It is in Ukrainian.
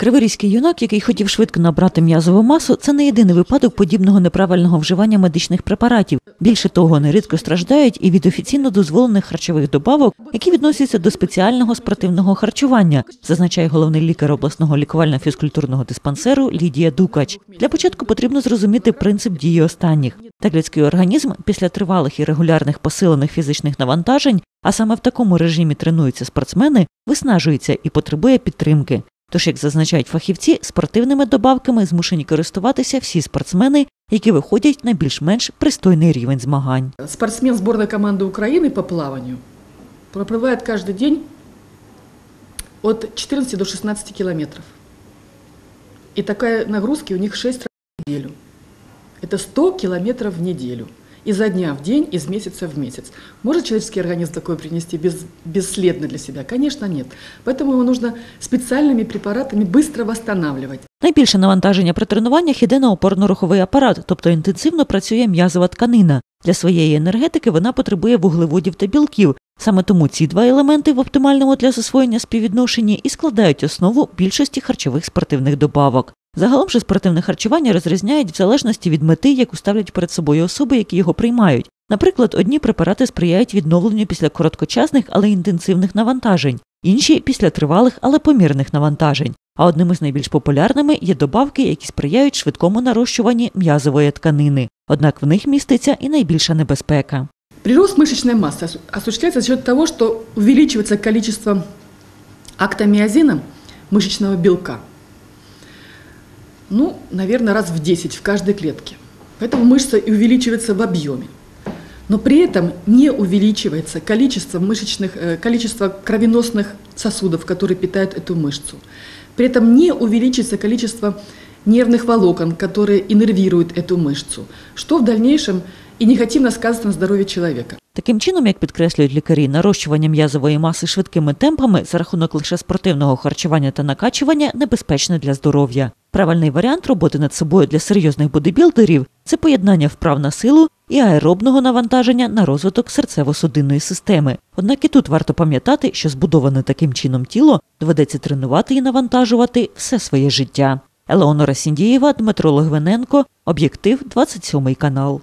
Криворізький юнак, який хотів швидко набрати м'язову масу, це не єдиний випадок подібного неправильного вживання медичних препаратів. Більше того, нерідко страждають і від офіційно дозволених харчових добавок, які відносяться до спеціального спортивного харчування, зазначає головний лікар обласного лікувально-фізкультурного диспансеру Лідія Дукач. Для початку потрібно зрозуміти принцип дії останніх. Так людський організм після тривалих і регулярних посилених фізичних навантажень, а саме в такому режимі тренуються спортсмени, виснажується і потребує підтримки. Тож, як зазначають фахівці, спортивними добавками змушені користуватися всі спортсмени, які виходять на більш-менш пристойний рівень змагань. Спортсмен сборной команды Украины по плаванию проплывает каждый день от 14 до 16 километров. И такая нагрузки у них 6 раз в неделю. Это 100 километров в неделю. Изо дня в день, из месяца в месяц. Может человеческий организм такое принести без, бесследно для себя? Конечно, нет. Поэтому его нужно специальными препаратами быстро восстанавливать. Найбільше навантаження при тренуваннях іде на опорно-руховий апарат, тобто інтенсивно працює м'язова тканина. Для своєї енергетики вона потребує вуглеводів та білків. Саме тому ці два елементи в оптимальному для засвоєння співвідношенні і складають основу більшості харчових спортивних добавок. Загалом же спортивне харчування розрізняють в залежності від мети, яку ставлять перед собою особи, які його приймають. Наприклад, одні препарати сприяють відновленню після короткочасних, але інтенсивних навантажень, інші після тривалих, але помірних навантажень. А одними з найбільш популярними є добавки, які сприяють швидкому нарощуванні м'язової тканини. Однак в них міститься і найбільша небезпека. Прирост мышечной массы осу- осуществляется за счет того, что увеличивается количество актомиозина, мышечного белка. Ну, наверное, раз в 10 в каждой клетке. Поэтому мышца и увеличивается в объеме. Но при этом не увеличивается количество мышечных, э, количество кровеносных сосудов, которые питают эту мышцу. При этом не увеличится количество нервных волокон, которые иннервируют эту мышцу, что в дальнейшем и негативно сказывается на здоровье человека. Таким чином, як підкреслюють лікарі, нарощування м'язової маси швидкими темпами за рахунок лише спортивного харчування та накачування небезпечне для здоров'я. Правильний варіант роботи над собою для серйозних бодибілдерів це поєднання вправ на силу і аеробного навантаження на розвиток серцево-судинної системи. Однак і тут варто пам'ятати, що збудоване таким чином тіло доведеться тренувати і навантажувати все своє життя. Елеонора Сіндієва, Дмитро Логвиненко, Об'єктив, 27 канал.